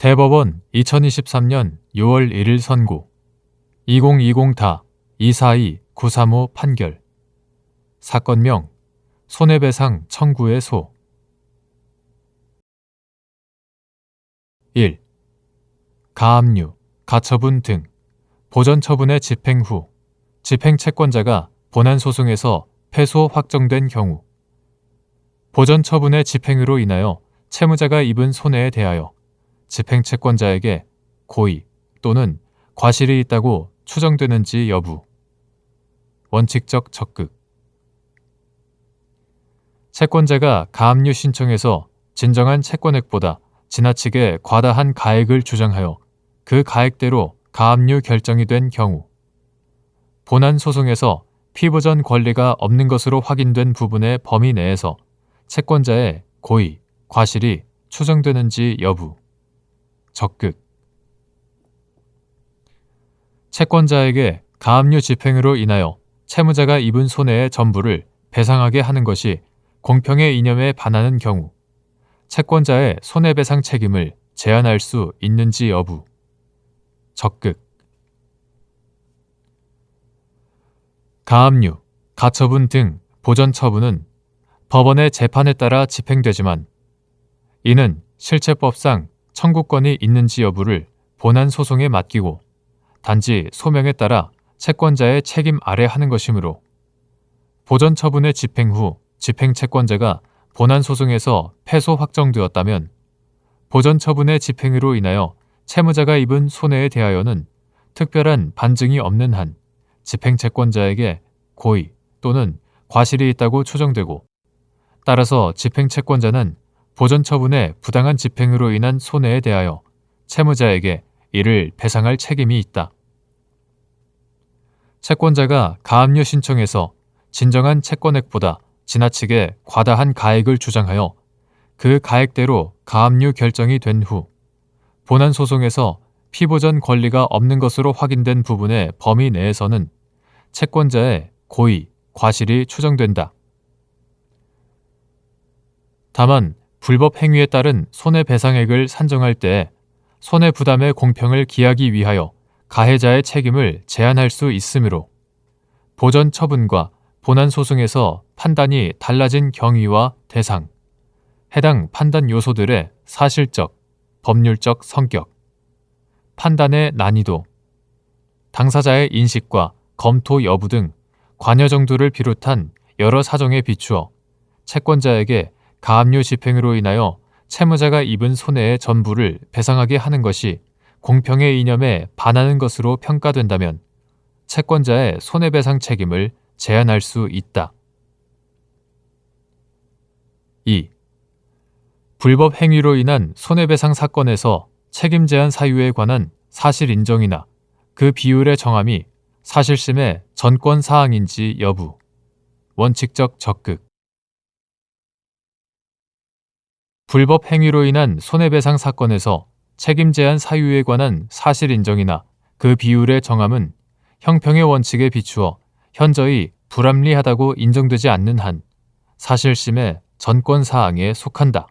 대법원 2023년 6월 1일 선고. 2020다 242-935 판결. 사건명 손해배상 청구의 소. 1. 가압류, 가처분 등 보전 처분의 집행 후 집행 채권자가 본안 소송에서 패소 확정된 경우 보전 처분의 집행으로 인하여 채무자가 입은 손해에 대하여 집행 채권자에게 고의 또는 과실이 있다고 추정되는지 여부. 원칙적 적극. 채권자가 가압류 신청에서 진정한 채권액보다 지나치게 과다한 가액을 주장하여 그 가액대로 가압류 결정이 된 경우 본안 소송에서 피부전 권리가 없는 것으로 확인된 부분의 범위 내에서 채권자의 고의, 과실이 추정되는지 여부 적극. 채권자에게 가압류 집행으로 인하여 채무자가 입은 손해의 전부를 배상하게 하는 것이 공평의 이념에 반하는 경우 채권자의 손해배상 책임을 제한할 수 있는지 여부. 적극. 가압류, 가처분 등 보전 처분은 법원의 재판에 따라 집행되지만 이는 실체법상 청구권이 있는지 여부를 본안 소송에 맡기고 단지 소명에 따라 채권자의 책임 아래 하는 것이므로 보전 처분의 집행 후 집행 채권자가 본안 소송에서 패소 확정되었다면 보전 처분의 집행으로 인하여 채무자가 입은 손해에 대하여는 특별한 반증이 없는 한 집행 채권자에게 고의 또는 과실이 있다고 추정되고 따라서 집행 채권자는 보전 처분의 부당한 집행으로 인한 손해에 대하여 채무자에게 이를 배상할 책임이 있다. 채권자가 가압류 신청에서 진정한 채권액보다 지나치게 과다한 가액을 주장하여 그 가액대로 가압류 결정이 된 후 본안 소송에서 피보전 권리가 없는 것으로 확인된 부분의 범위 내에서는 채권자의 고의, 과실이 추정된다. 다만 불법 행위에 따른 손해배상액을 산정할 때 손해부담의 공평을 기하기 위하여 가해자의 책임을 제한할 수 있으므로 보전 처분과 본안 소송에서 판단이 달라진 경위와 대상, 해당 판단 요소들의 사실적, 법률적 성격, 판단의 난이도, 당사자의 인식과 검토 여부 등 관여 정도를 비롯한 여러 사정에 비추어 채권자에게 가압류 집행으로 인하여 채무자가 입은 손해의 전부를 배상하게 하는 것이 공평의 이념에 반하는 것으로 평가된다면 채권자의 손해배상 책임을 제한할 수 있다. 2. 불법 행위로 인한 손해배상 사건에서 책임 제한 사유에 관한 사실 인정이나 그 비율의 정함이 사실심의 전권 사항인지 여부 원칙적 적극 불법 행위로 인한 손해배상 사건에서 책임 제한 사유에 관한 사실 인정이나 그 비율의 정함은 형평의 원칙에 비추어 현저히 불합리하다고 인정되지 않는 한 사실심의 전권 사항에 속한다.